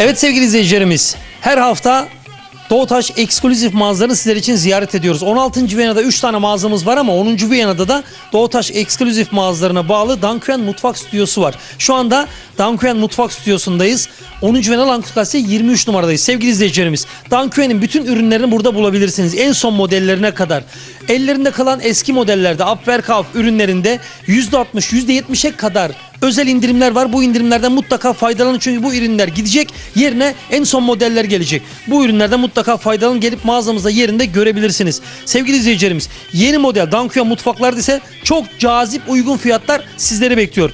Evet sevgili izleyicilerimiz her hafta Doğutaş eksklusif mağazalarını sizler için ziyaret ediyoruz. 16. Viyana'da 3 tane mağazamız var ama 10. Viyana'da da Doğutaş eksklusif mağazalarına bağlı Dankuen Mutfak Stüdyosu var. Şu anda Dankuen Mutfak Stüdyosu'ndayız. 10. Viyana Gazetesi 23 numaradayız. Sevgili izleyicilerimiz Dankuen'in bütün ürünlerini burada bulabilirsiniz. En son modellerine kadar. Ellerinde kalan eski modellerde Abwerkauf ürünlerinde %60 %70'e kadar özel indirimler var. Bu indirimlerden mutlaka faydalanın çünkü bu ürünler gidecek. Yerine en son modeller gelecek. Bu ürünlerden mutlaka faydalanın. Gelip mağazamızda yerinde görebilirsiniz. Sevgili izleyicilerimiz yeni model Dankuya mutfaklarda ise çok cazip uygun fiyatlar sizleri bekliyor.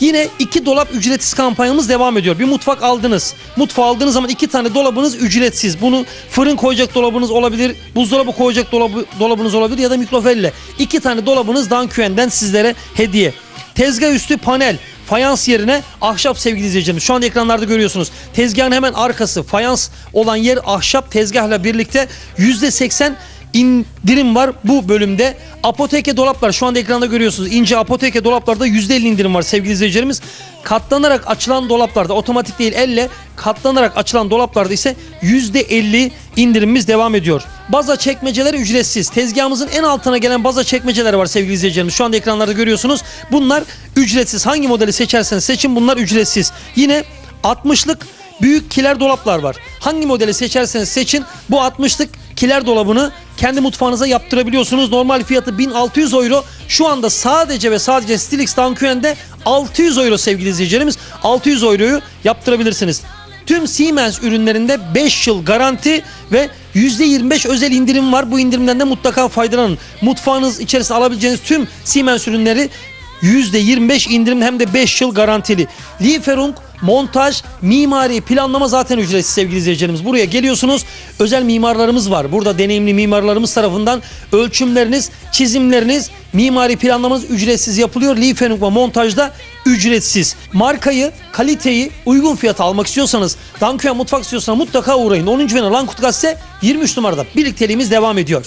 Yine iki dolap ücretsiz kampanyamız devam ediyor. Bir mutfak aldınız. Mutfağı aldığınız zaman iki tane dolabınız ücretsiz. Bunu fırın koyacak dolabınız olabilir, buzdolabı koyacak dolabı, dolabınız olabilir ya da mikrofelle. İki tane dolabınız Danküen'den sizlere hediye. Tezgah üstü panel fayans yerine ahşap sevgili izleyicilerimiz. Şu anda ekranlarda görüyorsunuz. Tezgahın hemen arkası fayans olan yer ahşap tezgahla birlikte %80 indirim var bu bölümde. Apoteke dolaplar şu anda ekranda görüyorsunuz. İnce apoteke dolaplarda %50 indirim var sevgili izleyicilerimiz. Katlanarak açılan dolaplarda otomatik değil elle katlanarak açılan dolaplarda ise %50 indirimimiz devam ediyor. Baza çekmeceleri ücretsiz. Tezgahımızın en altına gelen baza çekmeceleri var sevgili izleyicilerimiz. Şu anda ekranlarda görüyorsunuz. Bunlar ücretsiz. Hangi modeli seçerseniz seçin bunlar ücretsiz. Yine 60'lık büyük kiler dolaplar var. Hangi modeli seçerseniz seçin bu 60'lık kiler dolabını kendi mutfağınıza yaptırabiliyorsunuz. Normal fiyatı 1600 euro. Şu anda sadece ve sadece Stilix Dankuen'de 600 euro sevgili izleyicilerimiz. 600 euroyu yaptırabilirsiniz. Tüm Siemens ürünlerinde 5 yıl garanti ve %25 özel indirim var. Bu indirimden de mutlaka faydalanın. Mutfağınız içerisinde alabileceğiniz tüm Siemens ürünleri %25 indirim hem de 5 yıl garantili. Lieferung, montaj, mimari, planlama zaten ücretsiz sevgili izleyicilerimiz. Buraya geliyorsunuz. Özel mimarlarımız var. Burada deneyimli mimarlarımız tarafından ölçümleriniz, çizimleriniz, mimari planlamanız ücretsiz yapılıyor. Lieferung ve montajda ücretsiz. Markayı, kaliteyi uygun fiyata almak istiyorsanız Danküya Mutfak istiyorsanız mutlaka uğrayın. 10. Vena Lankut Gazete 23 numarada birlikteliğimiz devam ediyor.